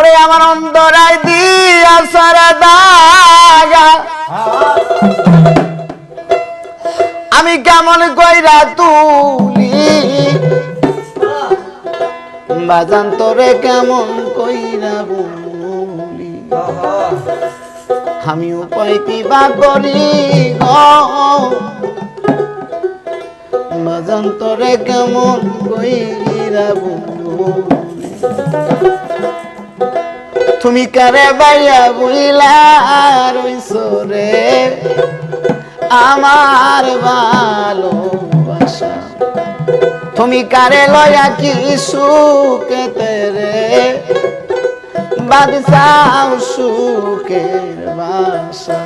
ওরে আমার অন্তরাই দিয়া সরে আমি কেমন কইরা তুলি? বাজান তোরে কেমন কইরা বলি? আমি উপায় কিবা করি বাজান তোরে কেমন কইরা বলি? তুমি কারে বাইয়া বুইলা রইছো রে? আমার ভালোবাসা। তুমি কারে লয়া কি সুখে তেরে বাদশাও সুখের বাসা।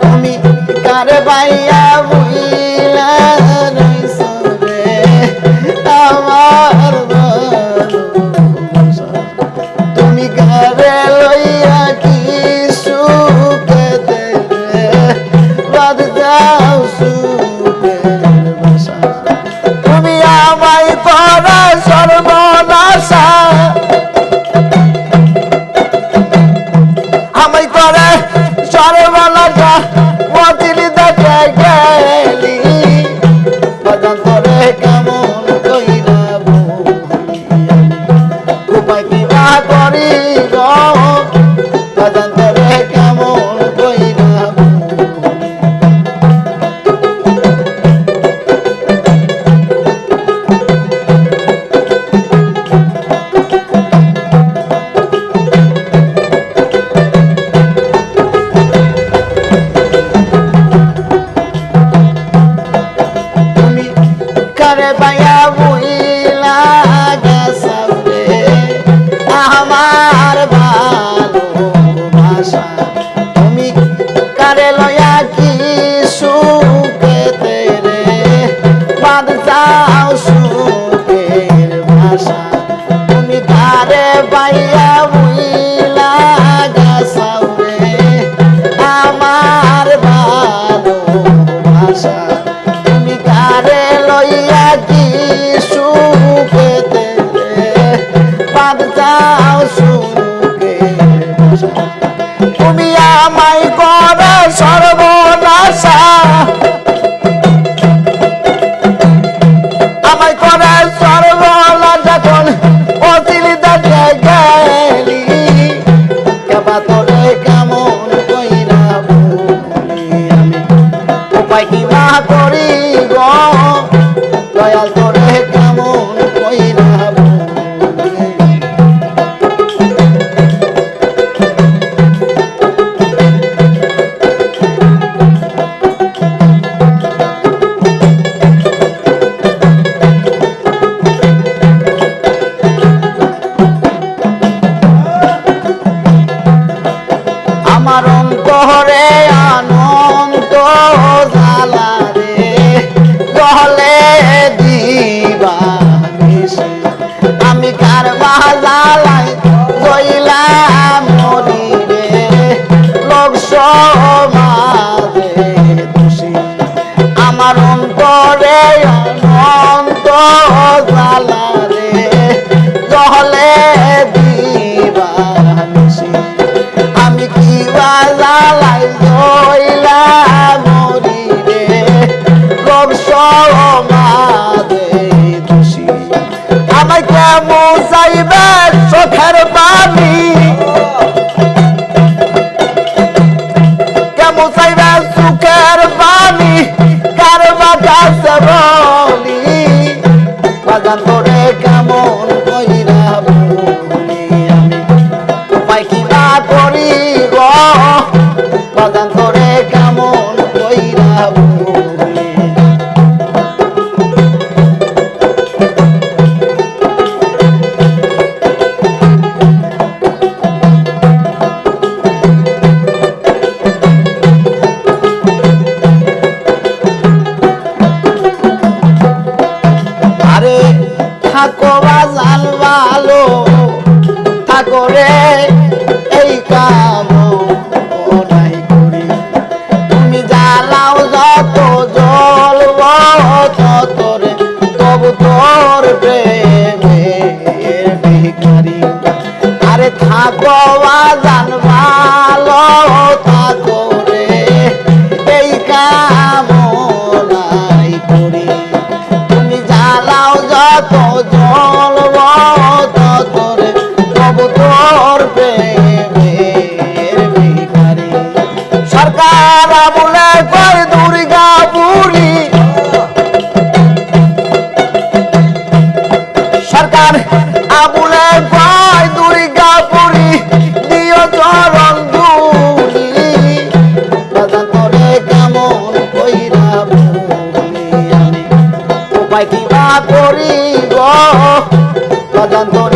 তুমি কারে বাইয়া পাদ যাও সুখে। তুমি আমায় কর সর্বনাশা। আমায় করে সর্বনাশা। কোন অন্তরে আনন্দ জালা রে। দিবা আমি কার বাজালাই কইলাম মরি রে লোক আমায় কেমন চাইবে চোখের পানি? কেমন চাইবে সুখের পানি? কার বাজাছে বলি বাজান তোরে কেমন কইরা বলি আমি? উপায় কি না করি গো বাজান তোরে কেমন কইরা বলি Agora উপায় কিবা করিব গো